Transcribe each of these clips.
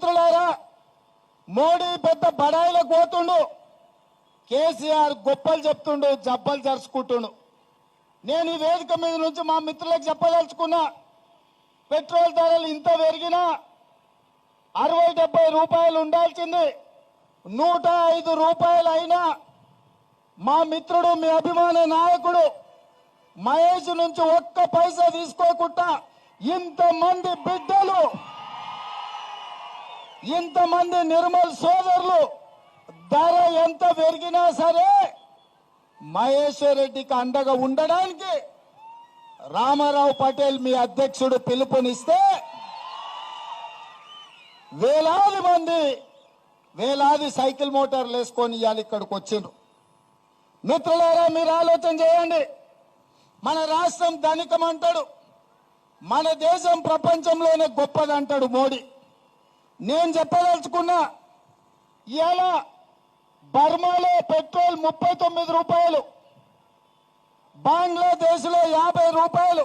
మిత్రులారా మోడీ పెద్ద బడాయిలకు పోతుండు. కేసీఆర్ గొప్పలు చెప్తుండు జబ్బలు జరుచుకుంటుండు. నేను ఈ వేదిక మీద నుంచి మా మిత్రులకు చెప్పదలుచుకున్నా పెట్రోల్ ధరలు ఇంత పెరిగినా అరవై డెబ్బై రూపాయలు ఉండాల్సింది. నూట ఐదు రూపాయలు అయినా మా మిత్రుడు మీ అభిమాన నాయకుడు మహేష్ నుంచి ఒక్క పైసా తీసుకోకుండా ఇంతమంది బిడ్డలు ఇంతమంది నిర్మల్ సోదరులు ధర ఎంత పెరిగినా సరే మహేశ్వర్ రెడ్డికి అండగా ఉండడానికి రామారావు పటేల్ మీ అధ్యక్షుడు పిలుపునిస్తే వేలాది మంది వేలాది సైకిల్ మోటార్లు వేసుకొని ఇవాళ ఇక్కడికి వచ్చిండ్రు. మిత్రులారా మీరు ఆలోచన చేయండి. మన రాష్ట్రం ధనికం అంటాడు. మన దేశం ప్రపంచంలోనే గొప్పదంటాడు మోడీ. నేను చెప్పదలుచుకున్నా ఇవాళ బర్మాలో పెట్రోల్ ముప్పై తొమ్మిది రూపాయలు బంగ్లాదేశ్లో యాభై రూపాయలు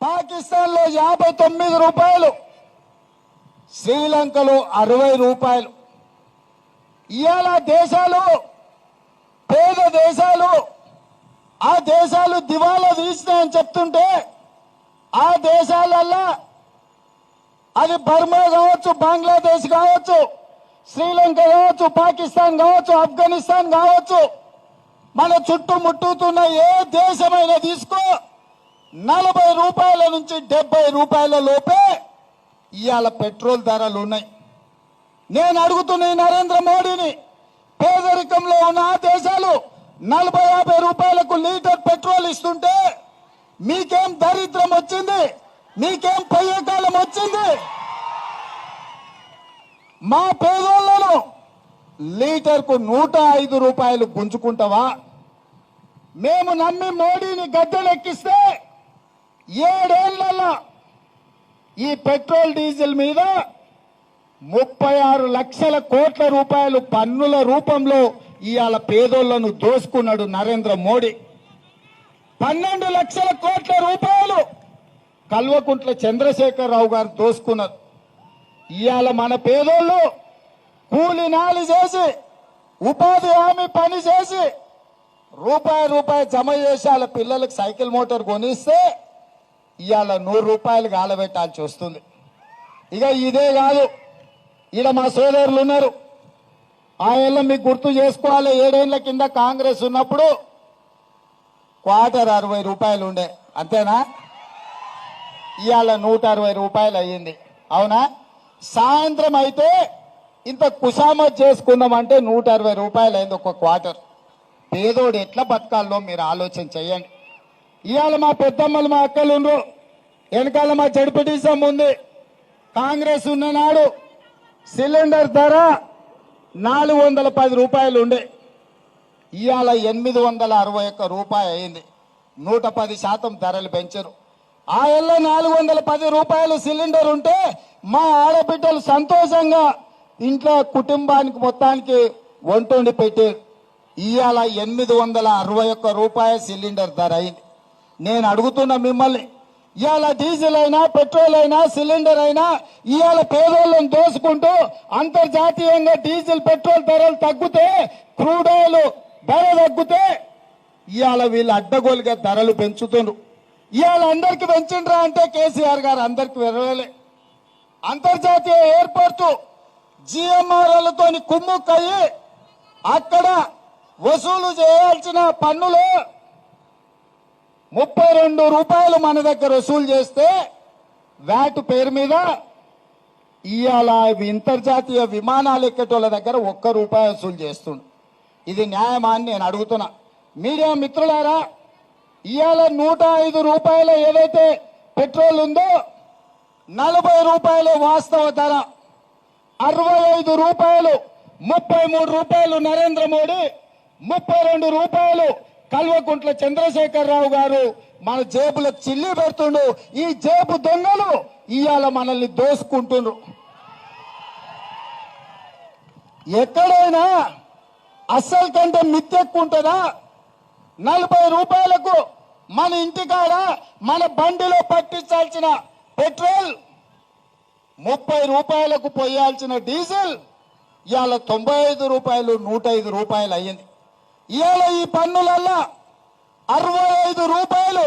పాకిస్తాన్లో యాభై తొమ్మిది రూపాయలు శ్రీలంకలో అరవై రూపాయలు. ఇవాళ దేశాలు పేద దేశాలు ఆ దేశాలు దివాలా తీసినాయని చెప్తుంటే ఆ దేశాలల్లా అది బర్మా కావచ్చు బంగ్లాదేశ్ కావచ్చు శ్రీలంక కావచ్చు పాకిస్తాన్ కావచ్చు ఆఫ్ఘనిస్తాన్ కావచ్చు. మన చుట్టూ ముట్టుతున్న ఏ దేశమైనా తీసుకో. నలభై రూపాయల నుంచి డెబ్బై రూపాయల లోపే ఇవాళ పెట్రోల్ ధరలు ఉన్నాయి. నేను అడుగుతున్న ఈ నరేంద్ర మోడీని పేదరికంలో ఉన్న ఆ దేశాలు నలభై యాభై రూపాయలకు లీటర్ పెట్రోల్ ఇస్తుంటే మీకేం దరిద్రం వచ్చింది? మీకేం పయ్యకాలం వచ్చింది? మా పేదోళ్ళను లీటర్కు నూట ఐదు రూపాయలు గుంజుకుంటావా? మేము నమ్మి మోడీని గద్దెలెక్కిస్తే ఏడేళ్ళలో ఈ పెట్రోల్ డీజిల్ మీద ముప్పై ఆరు లక్షల కోట్ల రూపాయలు పన్నుల రూపంలో ఇవాళ పేదోళ్ళను దోసుకున్నాడు నరేంద్ర మోడీ. పన్నెండు లక్షల కోట్ల రూపాయలు కల్వకుంట్ల చంద్రశేఖరరావు గారు దోసుకున్నారు. ఇవాళ మన పేదోళ్ళు కూలి నాలి చేసి ఉపాధి హామీ పని చేసి రూపాయి రూపాయి జమ చేసి వాళ్ళ పిల్లలకు సైకిల్ మోటార్ కొనిస్తే ఇవాళ నూరు రూపాయలు గాలబెట్టాల్సి వస్తుంది. ఇక ఇదే కాదు. ఈడ మా సోదరులు ఉన్నారు. ఆ ఏళ్ళ మీకు గుర్తు చేసుకోవాలి. ఏడేళ్ళ కింద కాంగ్రెస్ ఉన్నప్పుడు క్వార్టర్ అరవై రూపాయలు ఉండే. అంతేనా? ఇవాళ నూట అరవై రూపాయలు అయ్యింది. అవునా? సాయంత్రం అయితే ఇంత కుషామత్ చేసుకుందామంటే నూట అరవై రూపాయలు అయింది ఒక క్వార్టర్. పేదోడు ఎట్లా బతకాలో మీరు ఆలోచన చేయండి. ఇవాళ మా పెద్దమ్మలు మా అక్కలు ఉండ్రు. వెనకాల మా జడ్పీటీసం ఉంది. కాంగ్రెస్ ఉన్ననాడు సిలిండర్ ధర నాలుగు వందల పది రూపాయలు ఉండే. ఇవాళ ఎనిమిది వందల అరవై ఒక్క రూపాయి అయింది. నూట పది శాతం ధరలు పెంచరు. ఆ ఏళ్ళ నాలుగు వందల పది రూపాయలు సిలిండర్ ఉంటే మా ఆడబిడ్డలు సంతోషంగా ఇంట్లో కుటుంబానికి మొత్తానికి వంటొండి పెట్టి ఇవాళ ఎనిమిది వందల అరవై ఒక్క రూపాయ సిలిండర్ ధర అయింది. నేను అడుగుతున్న మిమ్మల్ని ఇవాళ డీజిల్ అయినా పెట్రోల్ అయినా సిలిండర్ అయినా ఇవాళ పేదోళ్ళని దోసుకుంటూ అంతర్జాతీయంగా డీజిల్ పెట్రోల్ ధరలు తగ్గితే క్రూడ్ ఆయిల్ ధర తగ్గితే ఇవాళ వీళ్ళు అడ్డగోలుగా ధరలు పెంచుతున్నారు. ఇవాళ అందరికి పెంచిండ్రా అంటే కేసీఆర్ గారు అందరికి వెరవలే. అంతర్జాతీయ ఎయిర్పోర్టు జిఎంఆర్ఎల్తో కుమ్ముక్కయ్యి అక్కడ వసూలు చేయాల్సిన పన్నులు ముప్పై రెండు రూపాయలు మన దగ్గర వసూలు చేస్తే వ్యాట్ పేరు మీద ఇవాళ అంతర్జాతీయ విమానాలు ఎక్కేటోళ్ళ దగ్గర ఒక్క రూపాయి వసూలు చేస్తుండు. ఇది న్యాయమా అని నేను అడుగుతున్నా. మీడియా మిత్రులారా ఇవాళ నూట ఐదు రూపాయల ఏదైతే పెట్రోల్ ఉందో నలభై రూపాయలు వాస్తవ ధర. అరవై ఐదు రూపాయలు ముప్పై మూడు రూపాయలు నరేంద్ర మోడీ ముప్పై రెండు రూపాయలు కల్వకుంట్ల చంద్రశేఖరరావు గారు మన జేబులకు చిల్లి పెడుతుండు. ఈ జేబు దొంగలు ఇవాళ మనల్ని దోసుకుంటుండ్రు. ఎక్కడైనా అస్సలు కంటే మిత్తెక్కుంటుందా? నలభై రూపాయలకు మన ఇంటికాడ మన బండిలో పట్టించాల్సిన పెట్రోల్ ముప్పై రూపాయలకు పోయాల్సిన డీజిల్ ఇవాళ తొంభై ఐదు రూపాయలు నూట ఐదు రూపాయలు అయ్యింది. ఇవాళ ఈ పన్నులల్లా అరవై ఐదు రూపాయలు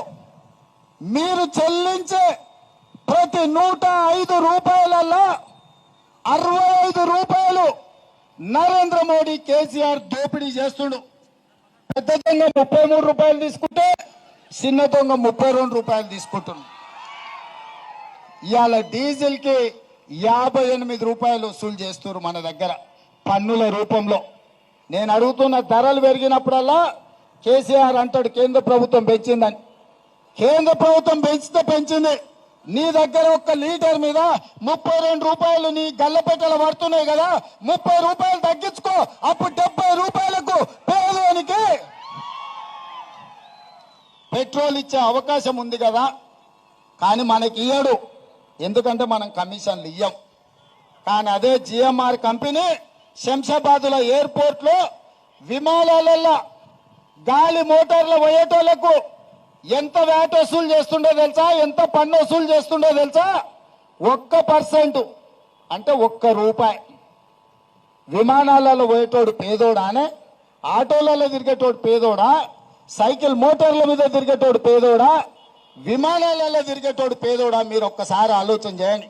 మీరు చెల్లించే ప్రతి నూట ఐదు రూపాయలల్లా అరవై ఐదు రూపాయలు నరేంద్ర మోడీ కేసీఆర్ దోపిడీ చేస్తుండు. పెద్ద దొంగ ముప్పై మూడు రూపాయలు తీసుకుంటే చిన్న దొంగ ముప్పై రెండు రూపాయలు తీసుకుంటున్నాం ఇవాళ డీజిల్కి యాభై ఎనిమిది రూపాయలు వసూలు చేస్తున్నారు మన దగ్గర పన్నుల రూపంలో. నేను అడుగుతున్న ధరలు పెరిగినప్పుడల్లా కేసీఆర్ అంటాడు కేంద్ర ప్రభుత్వం పెంచిందని. కేంద్ర ప్రభుత్వం పెంచితే పెంచింది. నీ దగ్గర ఒక్క లీటర్ మీద ముప్పై రెండు రూపాయలు నీ గల్లపెట్టలు పడుతున్నాయి కదా ముప్పై రూపాయలు తగ్గించుకో. అప్పుడు డెబ్బై రూపాయలకు పేదోనికి పెట్రోల్ ఇచ్చే అవకాశం ఉంది కదా కానీ మనకి ఇయ్యడు. ఎందుకంటే మనం కమిషన్లు ఇయ్యం. కానీ అదే జిఎంఆర్ కంపెనీ శంషాబాద్లో ఎయిర్పోర్ట్లో విమానాలల్లో గాలి మోటార్లు పోయేటోళ్ళకు ఎంత వ్యాట్ వసూలు చేస్తుండో తెలుసా? ఎంత పన్ను వసూలు చేస్తుండో తెలుసా? ఒక్క పర్సెంట్. అంటే ఒక్క రూపాయి. విమానాలలో పోయేటోడు పేదోడానే? ఆటోలలో తిరిగేటోడు పేదోడా? సైకిల్ మోటార్ల మీద తిరిగేటోడు పేదోడా? విమానాలలో తిరిగేటోడు పేదోడా? మీరు ఒక్కసారి ఆలోచన చేయండి.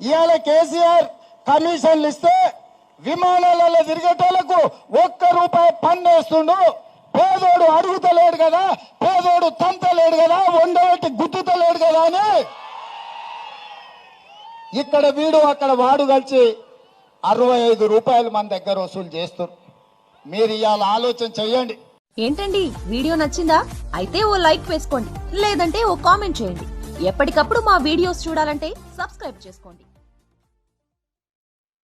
ఇవాళ కేసీఆర్ కమిషన్లు ఇస్తే విమానాలలో తిరిగేటోళ్ళకు ఒక్క రూపాయి పన్ను వేస్తుండు. పేదోడు అడుగుతలేడు కదా పేదోడు తంతలేడు కదా వండబెట్టి గుద్దుతలేడు కదా అని. ఇక్కడ వీడు అక్కడ వాడు కలిసి అరవై ఐదు రూపాయలు మన దగ్గర వసూలు చేస్తారు. మీరు ఇవాళ ఆలోచన చెయ్యండి. ఏంటండి? వీడియో నచ్చిందా? అయితే ఓ లైక్ వేసుకోండి లేదంటే ఓ కామెంట్ చేయండి. ఎప్పటికప్పుడు మా వీడియోస్ చూడాలంటే సబ్స్క్రైబ్ చేసుకోండి.